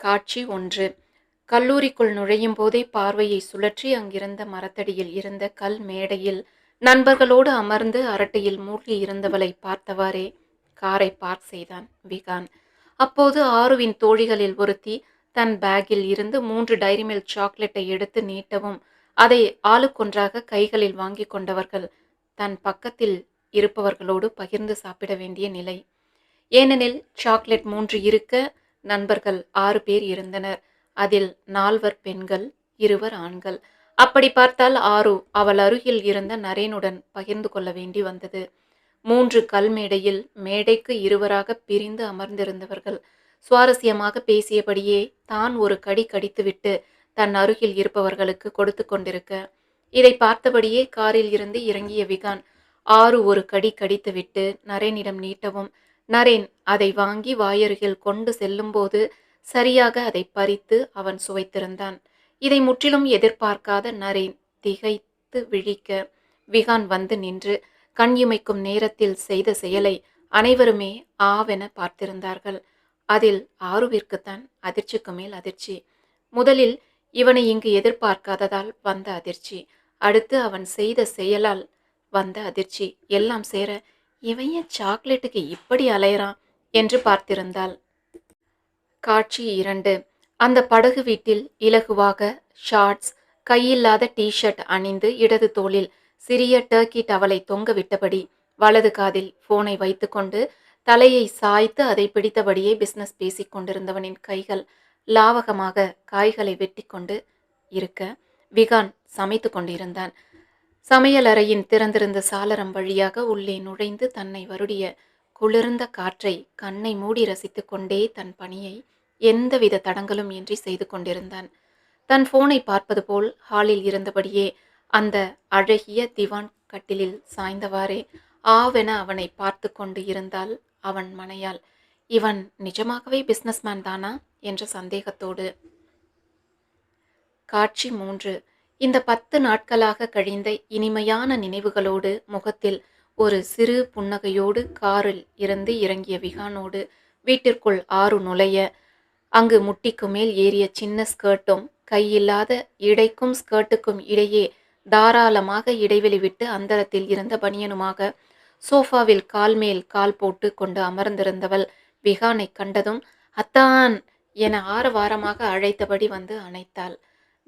காட்சி ஒன்று. கல்லூரிக்குள் நுழையும் போதே பார்வையை சுழற்றி அங்கிருந்த மரத்தடியில் இருந்த கல் மேடையில் நண்பர்களோடு அமர்ந்து அரட்டையில் மூழ்கி இருந்தவளை பார்த்தவாறே காரை பார்க் செய்தான் விகான். அப்போது ஆருவின் தோழிகளில் ஒருத்தி தன் பேக்கில் இருந்து மூன்று டைரி மில்க் சாக்லேட்டை எடுத்து நீட்டவும் அதை ஆளுக்கொன்றாக கைகளில் வாங்கி கொண்டவர்கள் தன் பக்கத்தில் இருப்பவர்களோடு பகிர்ந்து சாப்பிட வேண்டிய நிலை. ஏனெனில் சாக்லேட் மூன்று இருக்க நண்பர்கள் ஆறு பேர் இருந்தனர். அதில் நால்வர் பெண்கள் இருவர் ஆண்கள். அப்படி பார்த்தால் ஆறு அவள் அருகில் இருந்த நரேனுடன் பகிர்ந்து கொள்ள வேண்டி வந்தது. மூன்று கல் மேடையில் மேடைக்கு இருவராக பிரிந்து அமர்ந்திருந்தவர்கள். சுவாரஸ்யமாக பேசியபடியே தான் ஒரு கடி கடித்துவிட்டு தன் அருகில் இருப்பவர்களுக்கு கொடுத்து கொண்டிருக்க. இதை பார்த்தபடியே காரில் இருந்து இறங்கிய விகான் ஆறு ஒரு கடி கடித்துவிட்டு நரேனிடம் நீட்டவும் நரேன் அதை வாங்கி வாயருகில் கொண்டு செல்லும்போது சரியாக அதை பறித்து அவன் சுவைத்திருந்தான். இதை முற்றிலும் எதிர்பார்க்காத நரேன் திகைத்து விழிக்க விகான் வந்து நின்று கண் இமைக்கும் நேரத்தில் செய்த செயலை அனைவருமே ஆவென பார்த்திருந்தார்கள். அதில் ஆருவிற்குத்தான் அதிர்ச்சிக்கு மேல் அதிர்ச்சி. முதலில் இவனை இங்கு எதிர்பார்க்காததால் வந்த அதிர்ச்சி. அடுத்து அவன் செய்த செயலால் வந்த அதிர்ச்சி. எல்லாம் சேர இவன் ஏன் சாக்லேட்டுக்கு இப்படி அலையறான்? என்று பார்த்திருந்தாள். காட்சி இரண்டு. அந்த படகு வீட்டில் இலகுவாக ஷார்ட்ஸ் கையில்லாத டி-ஷர்ட் அணிந்து இடது தோளில் சிறிய டர்க்கி டவலை தொங்க விட்டபடி வலது காதில் போனை வைத்துக்கொண்டு தலையை சாய்த்து அதை பிடித்தபடியே பிஸ்னஸ் பேசிக் கொண்டிருந்தவனின் கைகள் லாவகமாக காய்களை வெட்டி கொண்டு இருக்க விகான் சமைத்து கொண்டிருந்தான். சமையலறையின் திறந்திருந்த சாளரம் வழியாக உள்ளே நுழைந்து தன்னை வருடிய குளிர்ந்த காற்றை கண்ணை மூடி ரசித்து கொண்டே தன் பணியை எந்தவித தடங்களும் இன்றி செய்து கொண்டிருந்தான். தன் போனை பார்ப்பது போல் ஹாலில் இருந்தபடியே அந்த அழகிய திவான் கட்டிலில் சாய்ந்தவாறே ஆவென அவனை பார்த்து கொண்டு இருந்தால் அவன் மனையால் இவன் நிஜமாகவே பிஸ்னஸ்மேன் தானா? என்ற சந்தேகத்தோடு. காட்சி மூன்று. இந்த பத்து நாட்களாக கழிந்த இனிமையான நினைவுகளோடு முகத்தில் ஒரு சிறு புன்னகையோடு காரில் இருந்து இறங்கிய விகானோடு வீட்டிற்குள் ஆறு நுழைய அங்கு முட்டிக்கு மேல் ஏறிய சின்ன ஸ்கர்ட்டும் கையில்லாத இடைக்கும் ஸ்கர்ட்டுக்கும் இடையே தாராளமாக இடைவெளி விட்டு அந்தரத்தில் இருந்த பனியனுமாக சோஃபாவில் கால் மேல் கால் போட்டு கொண்டு அமர்ந்திருந்தவள் விகானை கண்டதும் அத்தான்! என ஆரவாரமாக அழைத்தபடி வந்து அணைத்தாள்.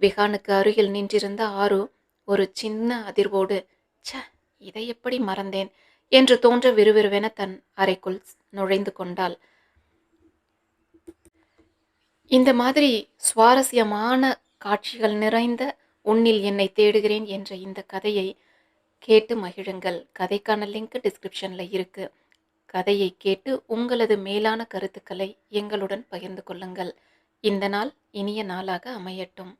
விகானுக்கு அருகில் நின்றிருந்த ஆரு ஒரு சின்ன அதிர்வோடு ச்ச இதை எப்படி மறந்தேன்? என்று தோன்ற விறுவிறுவென தன் அறைக்குள் நுழைந்து கொண்டாள். இந்த மாதிரி சுவாரஸ்யமான காட்சிகள் நிறைந்த உன்னில் என்னை தேடுகிறேன் என்ற இந்த கதையை கேட்டு மகிழுங்கள். கதைக்கான லிங்க் டிஸ்கிரிப்ஷனில் இருக்கு. கதையை கேட்டு உங்களது மேலான கருத்துக்களை எங்களுடன் பகிர்ந்து கொள்ளுங்கள். இந்த நாள் இனிய நாளாக அமையட்டும்.